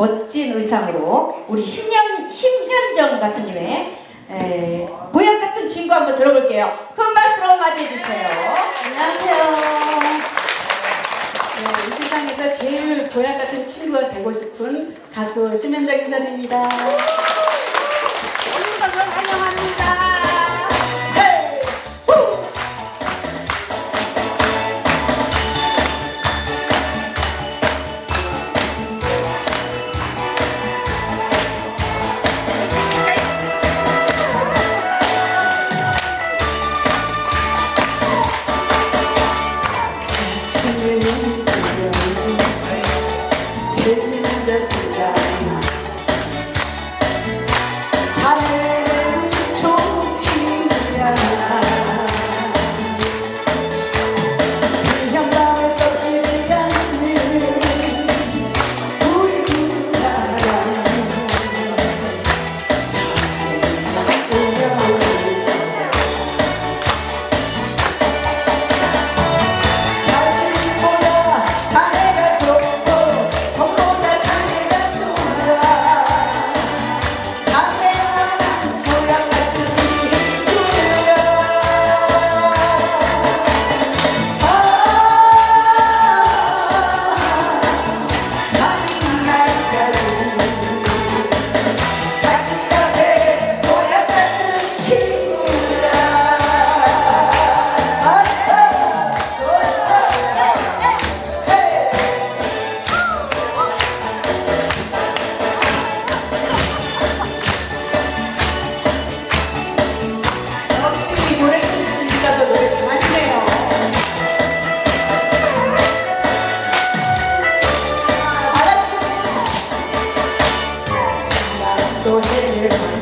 멋진 의상으로 우리 10년, 10년전 가수님의 에, 보약 같은 친구 한번 들어볼게요. 큰 박수로 맞이해주세요. 안녕하세요. 네, 이 세상에서 제일 보약 같은 친구가 되고 싶은 가수 심현정 기사입니다. Go ahead,